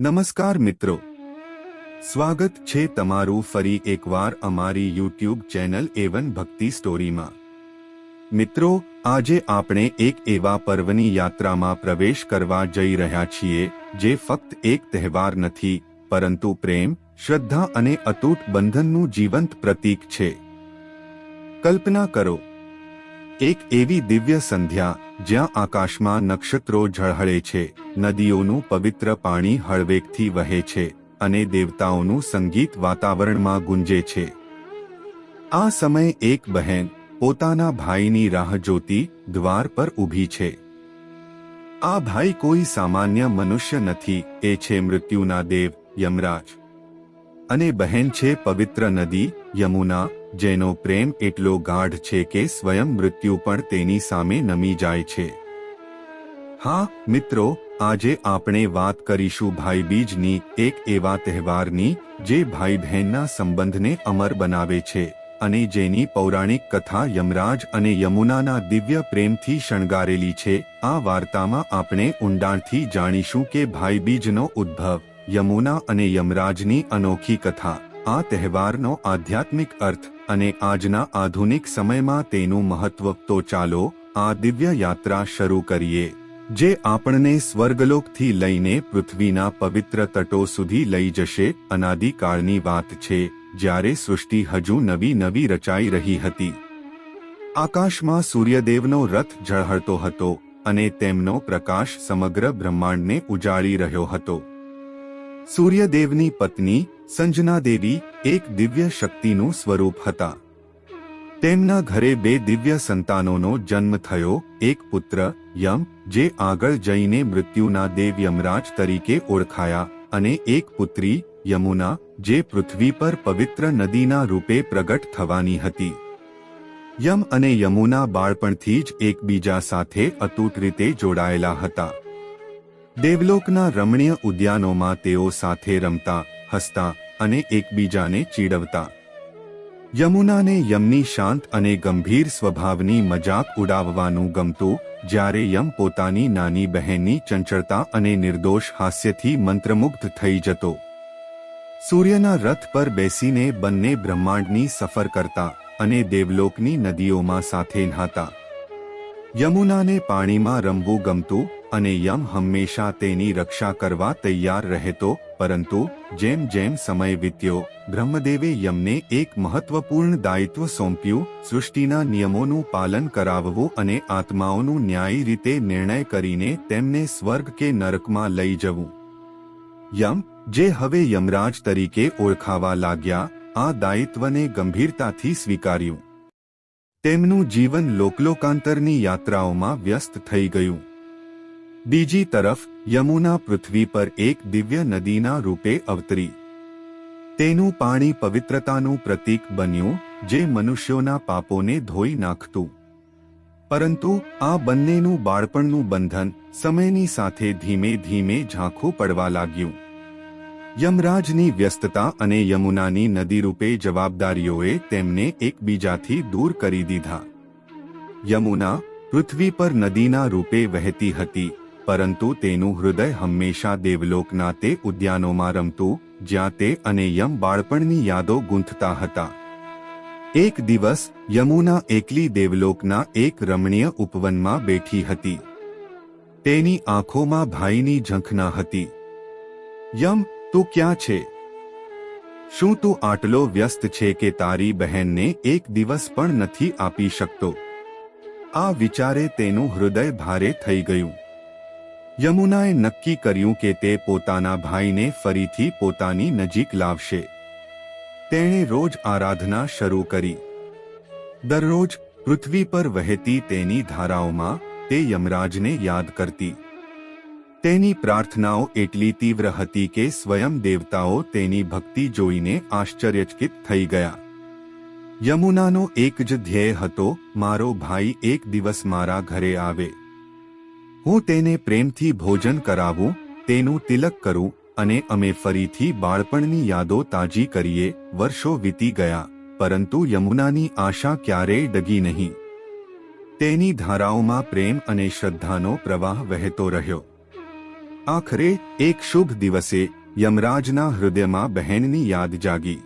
નમસ્કાર મિત્રો. સ્વાગત છે તમારું ફરી એકવાર અમારી યુટ્યુબ ચેનલ એવન ભક્તિ સ્ટોરીમાં. મિત્રો, આજે આપણે એક એવા પર્વની યાત્રામાં પ્રવેશ કરવા જઈ રહ્યા છીએ, જે ફક્ત એક તહેવાર નથી, પરંતુ પ્રેમ, શ્રદ્ધા અને અતૂટ બંધનનું જીવંત પ્રતીક છે. કલ્પના કરો એક એવી દિવ્ય સંધ્યા જ્યાં આકાશમાં નક્ષત્રો ઝળહળે છે, નદીઓનું પવિત્ર પાણી હળવેકથી વહે છે અને દેવતાઓનું સંગીત વાતાવરણમાં ગુંજે છે. આ સમયે એક બહેન પોતાના ભાઈની રાહ જોતી દ્વાર પર ઊભી છે. આ ભાઈ કોઈ સામાન્ય મનુષ્ય નથી, એ છે મૃત્યુના દેવ યમરાજ. અને બહેન છે પવિત્ર નદી, યમુના જેનો પ્રેમ એટલો ગાઢ છે કે સ્વયં મૃત્યુ પણ તેની સામે નમી જાય છે. હા, મિત્રો, આજે આપણે વાત કરીશું ભાઈબીજની એક એવા તહેવારની, જે ભાઈ બહેનના સંબંધને અમર બનાવે છે, અને જેની પૌરાણિક કથા યમરાજ અને યમુનાના દિવ્ય પ્રેમથી શણગારેલી છે. આ વાર્તામાં આપણે ઊંડાણથી જાણીશું કે ભાઈબીજનો ઉદ્ભવ, યમુના અને યમરાજની અનોખી કથા. આ તહેવારનો આધ્યાત્મિક અર્થ અને આજના આધુનિક સમયમાં તેનું મહત્વ તો ચાલો આ દિવ્ય યાત્રા શરૂ કરીએ, જે આપણને સ્વર્ગલોકથી લઈને પૃથ્વીના પવિત્ર તટો સુધી લઈ જશે. અનાદિકાળની વાત છે, જ્યારે સૃષ્ટિ હજુ નવી નવી રચાઈ રહી હતી. આકાશમાં સૂર્યદેવનો રથ ઝળહળતો હતો અને તેમનો પ્રકાશ સમગ્ર બ્રહ્માંડને ઉજાળી રહ્યો હતો. સૂર્યદેવની પત્ની સંજના દેવી એક દિવ્ય શક્તિનું સ્વરૂપ હતા. તેમના ઘરે બે દિવ્ય સંતાનોનો જન્મ થયો, એક પુત્ર, યમ, જે આગળ જઈને મૃત્યુના દેવ યમરાજ તરીકે ઓળખાયા, અને એક પુત્રી, યમુના, જે પૃથ્વી પર પવિત્ર નદીના રૂપે પ્રગટ થવાની હતી. યમ અને યમુના બાળપણથી જ એકબીજા સાથે અતૂટ રીતે જોડાયેલા હતા. દેવલોકના રમણીય ઉદ્યાનોમાં તેઓ સાથે રમતા, હસતા અને એકબીજાને ચીડવતા. યમુનાને યમની શાંત અને ગંભીર સ્વભાવની મજાક ઉડાવવાનું ગમતું, જ્યારે યમ પોતાની નાની બહેનની ચંચળતા અને નિર્દોષ હાસ્યથી મંત્રમુગ્ધ થઈ જતો. સૂર્યના રથ પર બેસીને બંને બ્રહ્માંડની સફર કરતા અને દેવલોકની નદીઓમાં સાથે નહાતા. યમુનાને પાણીમાં રમવું ગમતું અને યમ હંમેશા તેની રક્ષા કરવા તૈયાર રહેતો, પરંતુ જેમ જેમ સમય વીત્યો, બ્રહ્મદેવે યમને એક મહત્વપૂર્ણ દાયિત્વ સોંપ્યું, સૃષ્ટિના નિયમોનું પાલન કરાવવું અને આત્માઓનું ન્યાયી રીતે નિર્ણય કરીને તેમને સ્વર્ગ કે નરકમાં લઈ જવું. યમ, જે હવે યમરાજ તરીકે ઓળખાવા લાગ્યા, આ દાયિત્વને ગંભીરતાથી સ્વીકાર્યું. તેમનું જીવન લોકલોકાંતરની યાત્રાઓમાં વ્યસ્ત થઈ ગયું. બીજી તરફ, યમુના પૃથ્વી પર એક દિવ્ય નદીના રૂપે અવતરી. તેનું પાણી પવિત્રતાનું પ્રતીક બન્યું, જે મનુષ્યોના પાપોને ધોઈ નાખતું. પરંતુ, આ બંનેનું બાળપણનું બંધન સમયની સાથે ધીમે ધીમે ઝાંખું પડવા લાગ્યું. યમરાજની વ્યસ્તતા અને યમુનાની નદી રૂપે જવાબદારીઓએ તેમને એકબીજાથી દૂર કરી દીધા. યમુના પૃથ્વી પર નદીના રૂપે વહેતી હતી. પરંતુ તેનું હૃદય હંમેશા દેવલોકના તે ઉદ્યાનોમાં રમતું, જ્યાં તે અને યમ બાળપણની યાદો ગૂંથતા હતા. એક દિવસ, યમુના એકલી દેવલોકના એક રમણીય ઉપવનમાં બેઠી હતી. તેની આંખોમાં ભાઈની ઝંખના હતી. યમ, તું ક્યાં છે? શું તું આટલો વ્યસ્ત છે કે તારી બહેનને એક દિવસ પણ નથી આપી શકતો? આ વિચારે તેનું હૃદય ભારે થઈ ગયું. યમુનાએ નક્કી કર્યું કે તે પોતાના ભાઈને ફરીથી પોતાની નજીક લાવશે. તેણે રોજ આરાધના શરૂ કરી. દરરોજ પૃથ્વી પર વહેતી તેની ધારાઓમાં તે યમરાજને યાદ કરતી. તેની પ્રાર્થનાઓ એટલી તીવ્ર હતી કે સ્વયં દેવતાઓ તેની ભક્તિ જોઈને આશ્ચર્યચકિત થઈ ગયા. યમુનાનો એક જ ધ્યેય હતો, મારો ભાઈ એક દિવસ મારા ઘરે આવે. હું તેને પ્રેમથી ભોજન કરાવું, તેનું તિલક કરું અને અમે ફરીથી બાળપણની યાદો તાજી કરીએ, વર્ષો વીતી ગયા, પરંતુ યમુનાની આશા ક્યારેય ડગી નહીં. તેની ધારાઓમાં પ્રેમ અને શ્રદ્ધાનો પ્રવાહ વહેતો રહ્યો. આખરે, એક શુભ દિવસે, યમરાજના હૃદયમાં બહેનની યાદ જાગી.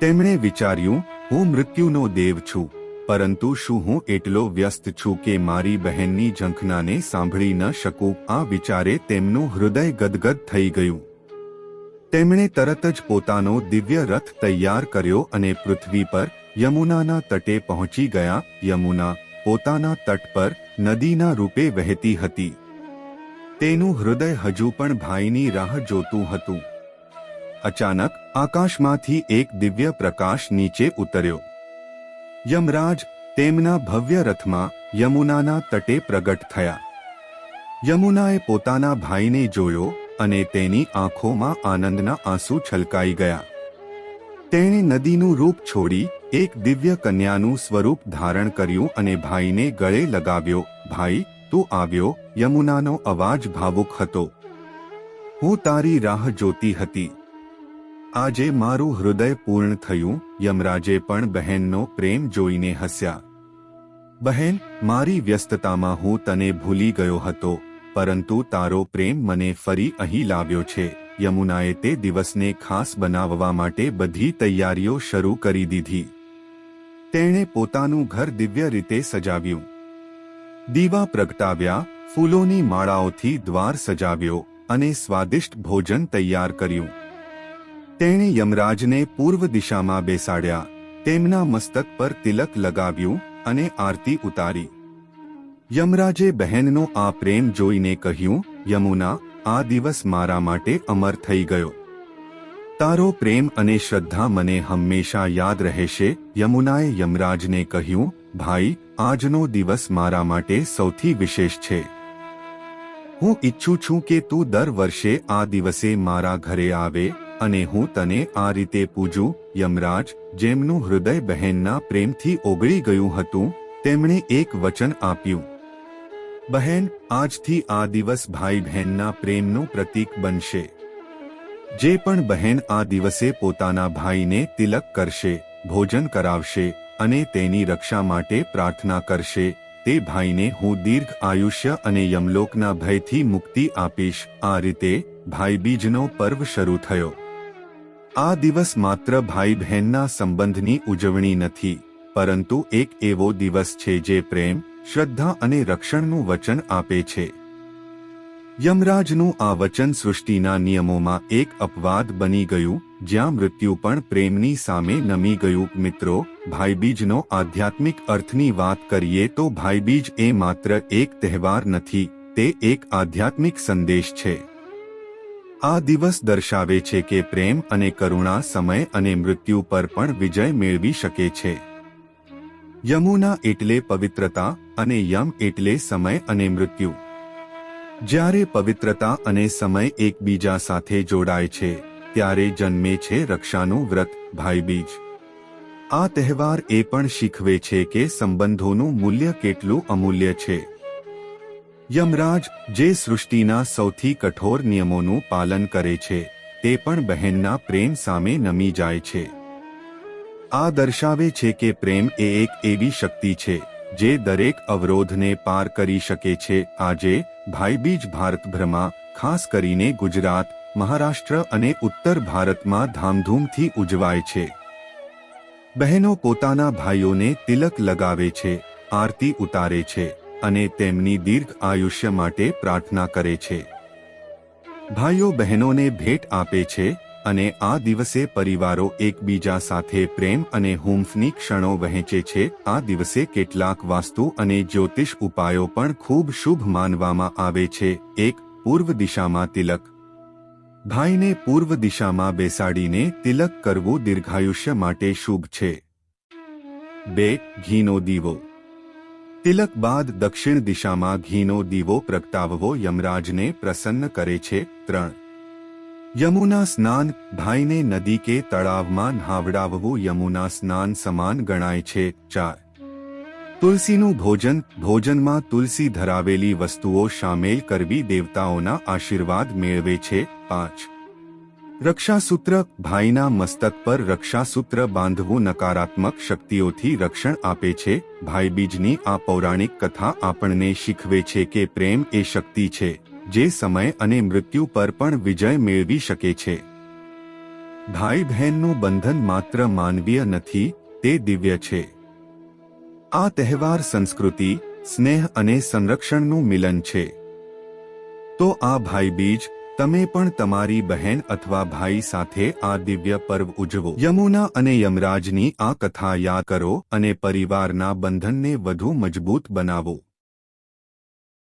તેમણે વિચાર્યું, હું મૃત્યુનો દેવ છું. પરંતુ શું હું એટલો વ્યસ્ત છું કે મારી બહેનની ઝંખનાને સાંભળી ન શકું? આ વિચારે તેમનું હૃદય ગદગદ થઈ ગયું. તેમણે તરત જ પોતાનો દિવ્ય રથ તૈયાર કર્યો અને પૃથ્વી પર યમુનાના તટે પહોંચી ગયા. યમુના પોતાના તટ પર નદીના રૂપે વહેતી હતી. તેનું હૃદય હજુ પણ ભાઈની રાહ જોતું હતું. અચાનક આકાશમાંથી એક દિવ્ય પ્રકાશ નીચે ઉતર્યો. યમરાજ તેમના ભવ્ય રથમાં યમુનાના તટે પ્રગટ થયા. યમુનાએ પોતાના ભાઈને જોયો અને તેની આંખોમાં આનંદના આંસુ છલકાઈ ગયા. તેણે નદીનું રૂપ છોડી એક દિવ્ય કન્યાનું સ્વરૂપ ધારણ કર્યું અને ભાઈને ગળે લગાવ્યો, ભાઈ, તું આવ્યો. યમુનાનો અવાજ ભાવુક હતો. હું તારી રાહ જોતી હતી. આજે મારું હૃદય પૂર્ણ થયું, યમરાજે પણ બહેનનો પ્રેમ જોઈને હસ્યા. બહેન, મારી વ્યસ્તતામાં હું તને ભૂલી ગયો હતો, પરંતુ તારો પ્રેમ મને ફરી અહીં લાવ્યો છે. યમુનાએ તે દિવસને ખાસ બનાવવા માટે બધી તૈયારીઓ શરૂ કરી દીધી. તેણે પોતાનું ઘર દિવ્ય રીતે સજાવ્યું. દીવા પ્રગટાવ્યા, ફૂલોની માળાઓથી દ્વાર સજાવ્યો અને સ્વાદિષ્ટ ભોજન તૈયાર કર્યું. તેણે યમરાજને પૂર્વ દિશામાં બેસાડ્યા, તેમના મસ્તક પર તિલક લગાવ્યું અને આરતી ઉતારી. યમરાજે બહેનનો આ પ્રેમ જોઈને કહ્યું, યમુના, આ દિવસ મારા માટે અમર થઈ ગયો. તારો પ્રેમ અને શ્રદ્ધા મને હંમેશા યાદ રહેશે. યમુનાએ યમરાજને કહ્યું, ભાઈ, આજનો દિવસ મારા માટે સૌથી વિશેષ છે. હું ઈચ્છું છું કે તું દર વર્ષે આ દિવસે મારા ઘરે આવે અને હું તને આ રીતે પૂજું, યમરાજ, જેમનું હૃદય બહેનના પ્રેમથી ઓગળી ગયું હતું, તેમણે એક વચન આપ્યું. બહેન, આજથી આ દિવસ ભાઈ બહેનના પ્રેમનું પ્રતીક બનશે. જે પણ બહેન આ દિવસે પોતાના ભાઈને તિલક કરશે, ભોજન કરાવશે અને તેની રક્ષા માટે પ્રાર્થના કરશે, તે ભાઈને હું દીર્ઘ આયુષ્ય અને યમલોકના ભયથી મુક્તિ આપીશ. આ રીતે ભાઈબીજનો પર્વ શરૂ થયો. આ દિવસ માત્ર ભાઈ બહેનના સંબંધની ઉજવણી નથી, પરંતુ એક એવો દિવસ છે જે પ્રેમ, શ્રદ્ધા અને રક્ષણનું વચન આપે છે. યમરાજનું આ વચન સૃષ્ટિના નિયમોમાં એક અપવાદ બની ગયું, જ્યાં મૃત્યુ પણ પ્રેમની સામે નમી ગયું. મિત્રો, ભાઈબીજનો આધ્યાત્મિક અર્થની વાત કરીએ તો ભાઈબીજ એ માત્ર એક તહેવાર નથી, તે એક આધ્યાત્મિક સંદેશ છે. આ દિવસ દર્શાવે છે કે પ્રેમ અને કરુણા સમય અને મૃત્યુ પર પણ વિજય મેળવી શકે છે. યમુના એટલે પવિત્રતા અને યમ એટલે સમય અને મૃત્યુ. જ્યારે પવિત્રતા અને સમય એકબીજા સાથે જોડાય છે, ત્યારે જન્મે છે રક્ષાનું વ્રત, ભાઈબીજ. આ તહેવાર એ પણ શીખવે છે કે સંબંધોનું મૂલ્ય કેટલું અમૂલ્ય છે. યમરાજ જે સૃષ્ટિના સૌથી કઠોર નિયમોનું પાલન કરે છે, તે પણ બહેનના પ્રેમ સામે નમી જાય છે. આ દર્શાવે છે કે પ્રેમ એ એક એવી શક્તિ છે, જે દરેક અવરોધને પાર કરી શકે છે. આજે, ભાઈબીજ ભારતભરમાં, ખાસ કરીને ગુજરાત, મહારાષ્ટ્ર અને ઉત્તર ભારતમાં ધામધૂમથી ઉજવાય છે. બહેનો પોતાના ભાઈઓને તિલક લગાવે છે, આરતી ઉતારે છે. અને તેમની દીર્ઘ આયુષ્ય માટે પ્રાર્થના કરે છે. ભાઈઓ બહેનોને ભેટ આપે છે અને આ દિવસે પરિવારો એકબીજા સાથે પ્રેમ અને હુંફની ક્ષણો વહેંચે છે. આ દિવસે કેટલાક વાસ્તુ અને જ્યોતિષ ઉપાયો પણ ખૂબ શુભ માનવામાં આવે છે. એક, પૂર્વ દિશામાં તિલક. ભાઈને પૂર્વ દિશામાં બેસાડીને તિલક કરવું દીર્ઘાયુષ્ય માટે શુભ છે. બે, ઘીનો દીવો. તિલક બાદ દક્ષિણ દિશામાં ઘીનો દીવો પ્રગટાવવો યમરાજને પ્રસન્ન કરે છે ત્રણ. યમુના સ્નાન, ભાઈને નદી કે તળાવમાં નહાવડાવવું યમુના સ્નાન સમાન ગણાય છે ચાર. તુલસીનું ભોજન, ભોજનમાં તુલસી ધરાવેલી વસ્તુઓ સામેલ કરવી દેવતાઓના આશીર્વાદ મેળવે છે પાંચ. રક્ષાસૂત્ર, ભાઈના મસ્તક પર રક્ષાસૂત્ર બાંધવું નકારાત્મક શક્તિઓથી રક્ષણ આપે છે. ભાઈબીજની આ પૌરાણિક કથા આપણને શીખવે છે કે પ્રેમ એ શક્તિ છે, જે સમય અને મૃત્યુ પર પણ વિજય મેળવી શકે છે. ભાઈ બહેનનું બંધન માત્ર માનવીય નથી, તે દિવ્ય છે. આ તહેવાર સંસ્કૃતિ, સ્નેહ અને સંરક્ષણનું મિલન છે. તો આ ભાઈ બીજ તમે પણ તમારી બહેન અથવા ભાઈ સાથે આ દિવ્ય પર્વ ઉજવો. યમુના અને યમરાજની આ કથા યાદ કરો અને પરિવારના બંધનને વધુ મજબૂત બનાવો.